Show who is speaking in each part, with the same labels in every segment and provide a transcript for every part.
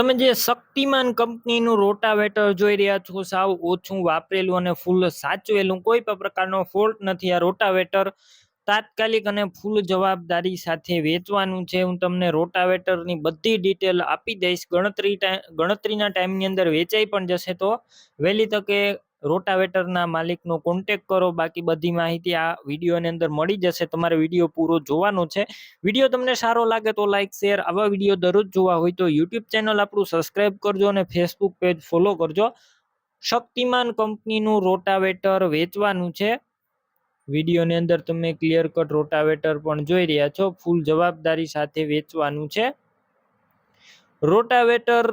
Speaker 1: તમે જે શક્તિમાન કંપનીનું રોટાવેટર જોઈ રહ્યા છો, સાવ ઓછું વાપરેલું અને ફૂલ સાચવેલું, કોઈ પણ પ્રકારનો ફોલ્ટ નથી. આ રોટાવેટર તાત્કાલિક અને ફૂલ જવાબદારી સાથે વેચવાનું છે. હું તમને રોટાવેટરની બધી ડિટેલ આપી દઈશ. ગણતરી ગણતરીના ટાઈમની અંદર વેચાઈ પણ જશે તો વહેલી તકે રોટાવેટરના માલિકનો કોન્ટેક કરો. બાકી બધી માહિતી આ વિડીયોની અંદર મળી જશે. તમારે વીડિયો પૂરો જોવાનો છે. વીડિયો તમને સારો લાગે તો લાઈક શેર આવા વીડિયો દરરોજ જોવા હોય તો યુટ્યુબ ચેનલ આપણું સબસ્ક્રાઇબ કરજો અને ફેસબુક પેજ ફોલો કરજો. શક્તિમાન કંપનીનું રોટાવેટર વેચવાનું છે. વિડીયોની અંદર તમે ક્લિયર કટ રોટાવેટર પણ જોઈ રહ્યા છો. ફૂલ જવાબદારી સાથે વેચવાનું છે. રોટાવેટર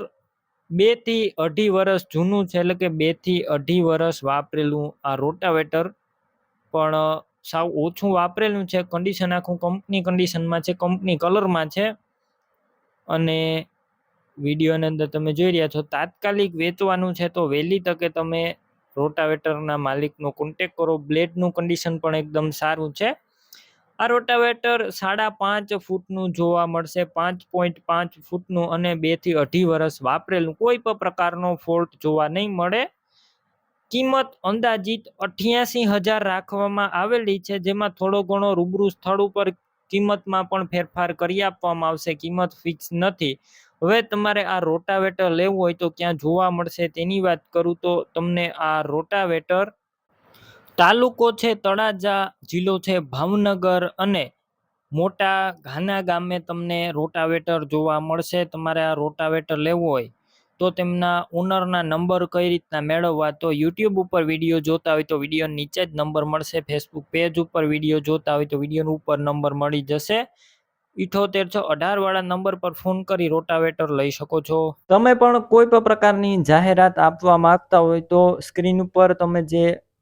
Speaker 1: બેથી અઢી વર્ષ જૂનું છે, એટલે કે બેથી અઢી વર્ષ વાપરેલું આ રોટાવેટર. પણ સાવ ઓછું વાપરેલું છે કન્ડિશન આખું કંપની કન્ડિશનમાં છે કંપની કલરમાં છે. અને વિડીયોની અંદર તમે જોઈ રહ્યા છો, તાત્કાલિક વેચવાનું છે તો વહેલી તકે તમે રોટાવેટરના માલિકનો કોન્ટેક કરો, બ્લેડનું કન્ડિશન પણ એકદમ સારું છે. આ રોટાવેટર સાડા પાંચ ફૂટનું જોવા મળશે. પાંચ પોઈન્ટ પાંચ ફૂટનું અને બેથી અઢી વર્ષ વાપરેલું. કોઈ પણ પ્રકારનો ફોલ્ટ જોવા નહીં મળે. કિંમત અંદાજિત અઠ્યાસી હજાર રાખવામાં આવેલી છે, જેમાં થોડો ઘણો રૂબરૂ સ્થળ ઉપર કિંમતમાં પણ ફેરફાર કરી આપવામાં આવશે. કિંમત ફિક્સ નથી. હવે તમારે આ રોટાવેટર લેવું હોય તો ક્યાં જોવા મળશે તેની વાત કરું તો તમને આ રોટાવેટર તાલુકો છે તળાજા, જિલ્લો છે ભાવનગર અને મોટા ઘાના ગામે તમને રોટાવેટર જોવા મળશે. તમારે આ રોટાવેટર લેવું હોય તો તેમના ઓનરના નંબર કઈ રીતના મેળવવા તો યુટ્યુબ ઉપર વીડિયો જોતા હોય તો વીડિયો નીચે જ નંબર મળશે. ફેસબુક પેજ ઉપર વીડિયો જોતા હોય તો વીડિયો ઉપર નંબર મળી જશે. ઇઠોતેર છ અઢાર વાળા નંબર પર ફોન કરી રોટાવેટર લઈ શકો છો. તમે પણ કોઈ પણ પ્રકારની જાહેરાત આપવા માંગતા હોય તો સ્ક્રીન ઉપર તમે જે